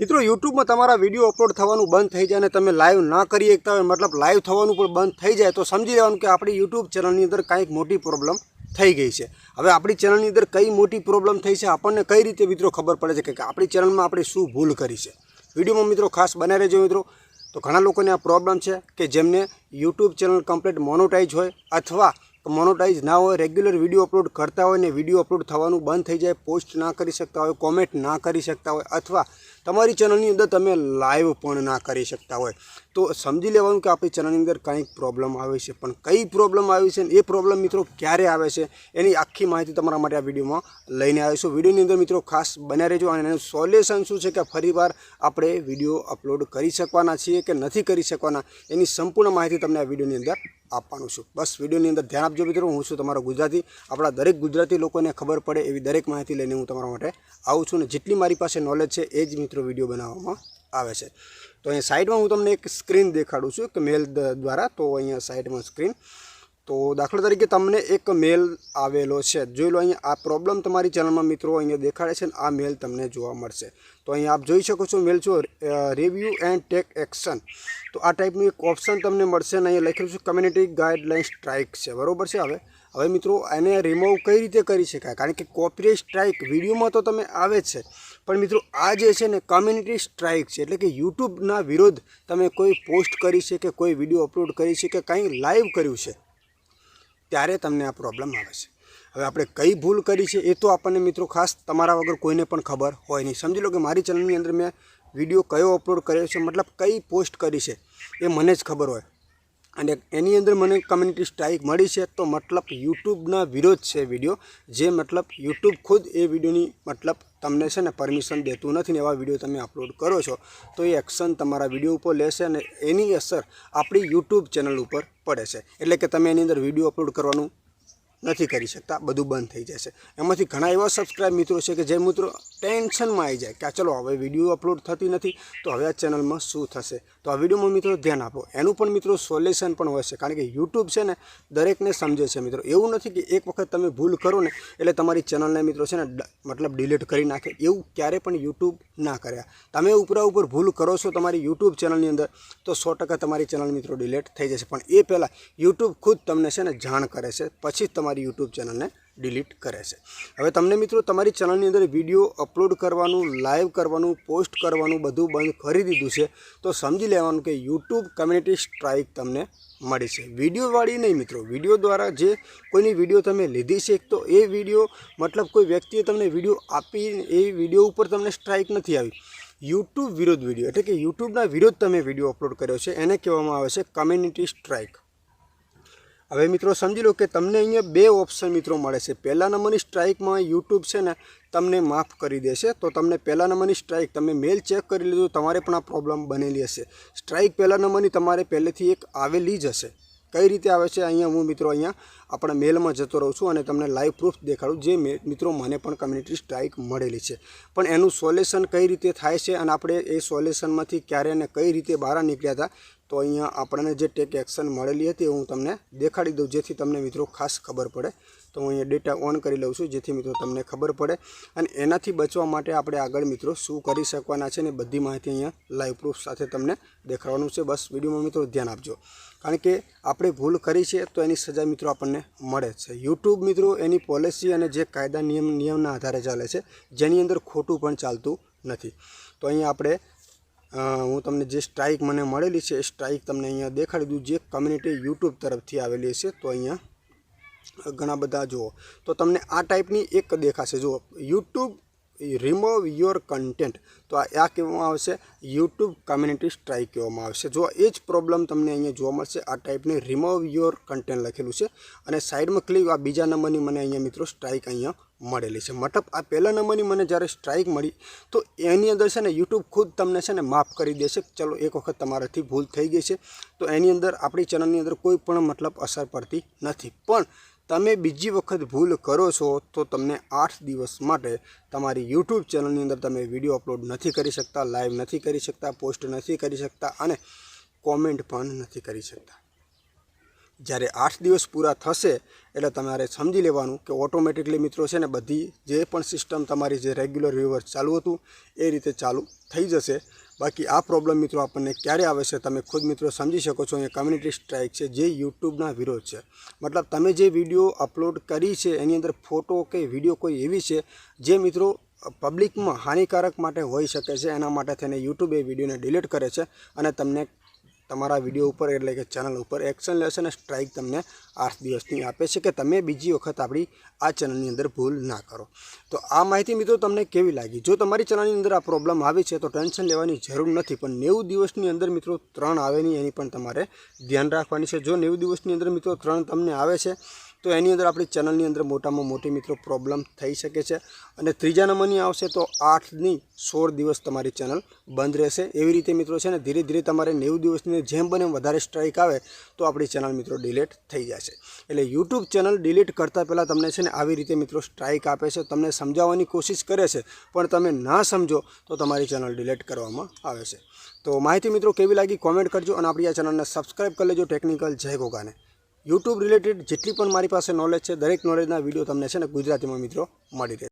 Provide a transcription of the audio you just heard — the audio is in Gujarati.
મિત્રો યુટ્યુબમાં તમારા વીડિયો અપલોડ થવાનું બંધ થઈ જાય અને તમે લાઈવ ના કરી શકતા હોય, મતલબ લાઈવ થવાનું પણ બંધ થઈ જાય, તો સમજી લેવાનું કે આપણી યુટ્યુબ ચેનલની અંદર કાંઈક મોટી પ્રોબ્લેમ થઈ ગઈ છે. હવે આપણી ચેનલની અંદર કઈ મોટી પ્રોબ્લેમ થઈ છે, આપણને કઈ રીતે મિત્રો ખબર પડે છે કે આપણી ચેનલમાં આપણે શું ભૂલ કરી છે. વિડીયોમાં મિત્રો ખાસ બનાવી રહેજો મિત્રો. તો ઘણા લોકોને આ પ્રોબ્લેમ છે કે જેમને યુટ્યુબ ચેનલ કમ્પ્લીટ મોનોટાઈઝ હોય અથવા મોનોટાઈઝ ના હોય રેગ્યુલર વીડિયો અપલોડ કરતા હોય ને વીડિયો અપલોડ થવાનું બંધ થઈ જાય પોસ્ટ ના કરી શકતા હોય કોમેન્ટ ના કરી શકતા હોય, અથવા તમારી ચેનલની અંદર તમે લાઈવ પણ ના કરી શકતા હોય. તો સમજી લેવાનું કે આપણી ચેનલની અંદર કંઈક પ્રોબ્લેમ આવે છે. પણ કઈ પ્રોબ્લેમ આવી છે એ પ્રોબ્લેમ મિત્રો ક્યારે આવે છે એની આખી માહિતી તમારા માટે આ વિડીયોમાં લઈને આવીશું વિડીયોની અંદર મિત્રો ખાસ બન્યા રહેજો અને એનું સોલ્યુશન શું છે કે ફરીવાર આપણે વીડિયો અપલોડ કરી શકવાના છીએ કે નથી કરી શકવાના એની સંપૂર્ણ માહિતી તમને આ વિડીયોની અંદર આપવાનું છું. બસ વિડીયોની અંદર ધ્યાન આપજો મિત્રો, હું છું તમારો ગુજરાતી. આપણા દરેક ગુજરાતી લોકોને ખબર પડે એવી દરેક માહિતી લઈને હું તમારા માટે આવું છું ને જેટલી મારી પાસે નોલેજ છે એ જ મિત્રો વીડિયો બનાવવામાં આવે છે. તો અહીંયા સાઈડમાં હું તમને એક સ્ક્રીન દેખાડું છું કે મેલ દ્વારા. તો અહીંયા સાઈડમાં સ્ક્રીન. તો દાખલા તરીકે તમને એક મેલ આવેલો છે. જોઈ લો અહીંયા આ પ્રોબ્લેમ તમારી ચેનલમાં મિત્રો અહીંયા દેખાડે છે અને આ મેલ તમને જોવા મળશે. તો અહીંયા આપ જોઈ શકો છો મેલ છો રિવ્યૂ એન્ડ ટેક એક્શન તો આ ટાઈપનું એક ઓપ્શન તમને મળશે અને અહીંયા લખેલું છે કમ્યુનિટી ગાઈડલાઇન સ્ટ્રાઇક છે. બરોબર છે હવે? હવે મિત્રો, એને રિમૂવ કઈ રીતે કરી શકાય? કારણ કે કોપીરાઇટ સ્ટ્રાઇક વિડીયોમાં તો તમે આવે છે. પણ મિત્રો, આ જે છે ને કમ્યુનિટી સ્ટ્રાઇક છે, એટલે કે યુટ્યુબના વિરોધ તમે કોઈ પોસ્ટ કરી છે કે કોઈ વીડિયો અપલોડ કરી છે કે કંઈ લાઈવ કર્યું છે, ત્યારે તમને આ પ્રોબ્લેમ આવે છે. હવે આપણે કઈ ભૂલ કરી છે એ તો આપણને મિત્રો ખાસ તમારા વગર કોઈને પણ ખબર હોય નહીં. સમજી લો કે મારી ચેનલની અંદર મેં વીડિયો કયો અપલોડ કર્યો છે, મતલબ કઈ પોસ્ટ કરી છે એ મને જ ખબર હોય. અને એની અંદર મને કમ્યુનિટી સ્ટ્રાઇક મળી છે તો મતલબ યુટ્યુબના વિરોધ છે વીડિયો જે મતલબ યુટ્યુબ ખુદ એ વિડીયોની મતલબ તમને છે ને પરમિશન દેતું નથી ને એવા વીડિયો તમે અપલોડ કરો છો, તો એ એક્શન તમારા વીડિયો ઉપર લેશે અને એની અસર આપણી યુટ્યુબ ચેનલ ઉપર પડે છે. એટલે કે તમે એની અંદર વીડિયો અપલોડ કરવાનું નથી કરી શકતા, બધું બંધ થઈ જશે. એમાંથી ઘણા એવા સબસ્ક્રાઇબ મિત્રો છે કે જે મિત્રો ટેન્શનમાં આવી જાય કે ચલો હવે વીડિયો અપલોડ થતી નથી, તો હવે આ ચેનલમાં શું થશે? તો આ વિડીયોમાં મિત્રો ધ્યાન આપો. એનું પણ મિત્રો સોલ્યુશન પણ હોય છે કારણ કે યુટ્યુબ છે ને, દરેકને સમજે છે મિત્રો. એવું નથી કે એક વખત તમે ભૂલ કરો ને, એટલે તમારી ચેનલને મિત્રો છે ને મતલબ ડિલીટ કરી નાખે. એવું ક્યારે પણ યુટ્યુબ ના કર્યા તમે ઉપરા ઉપર ભૂલ કરો છો તમારી યુટ્યુબ ચેનલની અંદર, તો સો તમારી ચેનલ મિત્રો ડિલીટ થઈ જશે. પણ એ પહેલાં યુટ્યુબ ખુદ તમને છે ને જાણ કરે છે. પછી જ તમારી યુટ્યુબ ચેનલને ડિલીટ કરે છે. હવે તમને મિત્રો તમારી ચેનલની અંદર વીડિયો અપલોડ કરવાનું, લાઈવ કરવાનું, પોસ્ટ કરવાનું બધું બંધ કરી દીધું છે, તો સમજી લેવાનું કે યુટ્યુબ કમ્યુનિટી સ્ટ્રાઇક તમને મળી છે. વિડીયોવાળી નહીં મિત્રો, વીડિયો દ્વારા જે કોઈની વીડિયો તમે લીધી છે તો એ વીડિયો, મતલબ કોઈ વ્યક્તિએ તમને વીડિયો આપી, એ વીડિયો ઉપર તમને સ્ટ્રાઇક નથી આવી. યુટ્યુબ વિરોધ વીડિયો, એટલે કે યુટ્યુબના વિરોધ તમે વીડિયો અપલોડ કર્યો છે, એને કહેવામાં આવે છે કમ્યુનિટી સ્ટ્રાઇક. હવે મિત્રો સમજી લો કે તમને અહીંયા બે ઓપ્શન મિત્રો મળે છે. પહેલા નંબરની સ્ટ્રાઇકમાં યુટ્યુબ છે ને, તમને માફ કરી દેશે. તો તમને પહેલા નંબરની સ્ટ્રાઇક તમે મેલ ચેક કરી લીધું, તમારે પણ આ પ્રોબ્લેમ બનેલી હશે. સ્ટ્રાઇક પહેલા નંબરની તમારે પહેલેથી એક આવેલી જ હશે. કઈ રીતે આવે છે અહીંયા હું મિત્રો અહીંયા આપણા મેલમાં જતો રહું છું અને તમને લાઈવ પ્રૂફ દેખાડું જે મિત્રો મને પણ કમ્યુનિટી સ્ટ્રાઇક મળેલી છે. પણ એનું સોલ્યુશન કઈ રીતે થાય છે અને આપણે એ સોલ્યુશનમાંથી ક્યારે અને કઈ રીતે બહાર નીકળ્યા હતા, તો અહીંયા આપણને જે ટેક એક્શન મળેલી હતી એ હું તમને દેખાડી દઉં, જેથી તમને મિત્રો ખાસ ખબર પડે. તો હું અહીંયા ડેટા ઓન કરી લઉં છું, જેથી મિત્રો તમને ખબર પડે. અને એનાથી બચવા માટે આપણે આગળ મિત્રો શું કરી શકવાના છે ને બધી માહિતી અહીંયા લાઈવ પ્રૂફ સાથે તમને દેખાડવાનું છે. બસ વિડીયોમાં મિત્રો ધ્યાન આપજો. કારણ કે આપણે ભૂલ કરી છે તો એની સજા મિત્રો આપણને મળે છે. યુટ્યુબ મિત્રો એની પોલિસી અને જે કાયદા નિયમ, નિયમના આધારે ચાલે છે, જેની અંદર ખોટું પણ ચાલતું નથી. તો અહીંયા આપણે હું તમને જે સ્ટ્રાઇક મને મળેલી છે એ સ્ટ્રાઇક તમને અહીંયા દેખાડી દઉં. જે કમ્યુનિટી યુટ્યુબ તરફથી આવેલી છે, તો અહીંયા ઘણા બધા જુઓ. તો તમને આ ટાઈપની એક દેખાશે. જુઓ યુટ્યુબ રિમૂવ યોર કન્ટેન્ટ તો આ કહેવામાં આવશે યુટ્યુબ કમ્યુનિટી સ્ટ્રાઇક કહેવામાં આવશે. જો એ જ પ્રોબ્લેમ તમને અહીંયા જોવા મળશે. આ ટાઈપની રિમૂવ યોર કન્ટેન્ટ લખેલું છે. અને સાઈડમાં ક્લિક આ બીજા નંબરની મને અહીંયા મિત્રો સ્ટ્રાઇક અહીંયા મળેલી છે. મતલબ આ પહેલા નંબરની મને જ્યારે સ્ટ્રાઇક મળી, તો એની અંદર છે ને યુટ્યુબ ખુદ તમને છે ને માફ કરી દેશે. ચલો, એક વખત તમારાથી ભૂલ થઈ ગઈ છે. તો એની અંદર આપણી ચેનલની અંદર કોઈ પણ મતલબ અસર પડતી નથી. પણ તમે બીજી વખત ભૂલ કરો છો તો તમને આઠ દિવસ માટે તમારી યુટ્યુબ ચેનલની અંદર તમે વીડિયો અપલોડ નથી કરી શકતા, લાઈવ નથી કરી શકતા, પોસ્ટ નથી કરી શકતા અને કોમેન્ટ પણ નથી કરી શકતા. જ્યારે આઠ દિવસ પૂરા થશે એટલે તમારે સમજી લેવાનું કે ઓટોમેટિકલી મિત્રો છે ને બધી જે પણ સિસ્ટમ તમારી જે રેગ્યુલર વ્યૂવર્સ ચાલુ હતું, એ રીતે ચાલુ થઈ જશે. બાકી આ પ્રોબ્લેમ મિત્રો આપણને ક્યારે આવે છે તમે ખુદ મિત્રો સમજી શકો છો, અહીંયા કમ્યુનિટી સ્ટ્રાઇક છે, જે યુટ્યુબના વિરોધ છે. મતલબ તમે જે વીડિયો અપલોડ કરી છે, એની અંદર ફોટો કે વીડિયો કોઈ એવી છે, જે મિત્રો પબ્લિકમાં હાનિકારક માટે હોઈ શકે છે, એના માટે થઈને યુટ્યુબ એ વિડીયોને ડિલીટ કરે છે અને તમને તમારા વીડિયો ઉપર એટલે કે ચેનલ ઉપર એક્શન લેશે અને સ્ટ્રાઇક તમને આઠ દિવસની આપે છે કે તમે બીજી વખત આપણી આ ચેનલની અંદર ભૂલ ના કરો. તો આ માહિતી મિત્રો તમને કેવી લાગી? જો તમારી ચેનલની અંદર આ પ્રોબ્લેમ આવી છે તો ટેન્શન લેવાની જરૂર નથી, પણ નેવું દિવસની અંદર મિત્રો ત્રણ આવે નહીં એની પણ તમારે ધ્યાન રાખવાની છે. જો નેવું દિવસની અંદર મિત્રો ત્રણ તમને આવે છે તો એની અંદર આપણી ચેનલની અંદર મોટામાં મોટી મિત્રો પ્રોબ્લેમ થઈ શકે છે. અને ત્રીજા નંબરની આવશે તો આઠની સોળ દિવસ તમારી ચેનલ બંધ રહેશે. એવી રીતે મિત્રો છે ને, ધીરે ધીરે તમારે નેવું દિવસની જેમ બને વધારે સ્ટ્રાઇક આવે તો આપણી ચેનલ મિત્રો ડિલીટ થઈ જશે. એટલે યુટ્યુબ ચેનલ ડિલીટ કરતાં પહેલાં તમને છે ને, આવી રીતે મિત્રો સ્ટ્રાઇક આપે છે. તમને સમજાવવાની કોશિશ કરે છે, પણ તમે ના સમજો તો તમારી ચેનલ ડિલીટ કરવામાં આવે છે. તો માહિતી મિત્રો કેવી લાગી કોમેન્ટ કરજો અને આપણી આ ચેનલને સબસ્ક્રાઈબ કરી લેજો ટેકનિકલ જય ગોગાને. યુટ્યુબ રિલેટેડ જેટલી પણ મારી પાસે નોલેજ છે, દરેક નોલેજના વીડિયો તમને છે ને ગુજરાતીમાં મિત્રો મળી રહે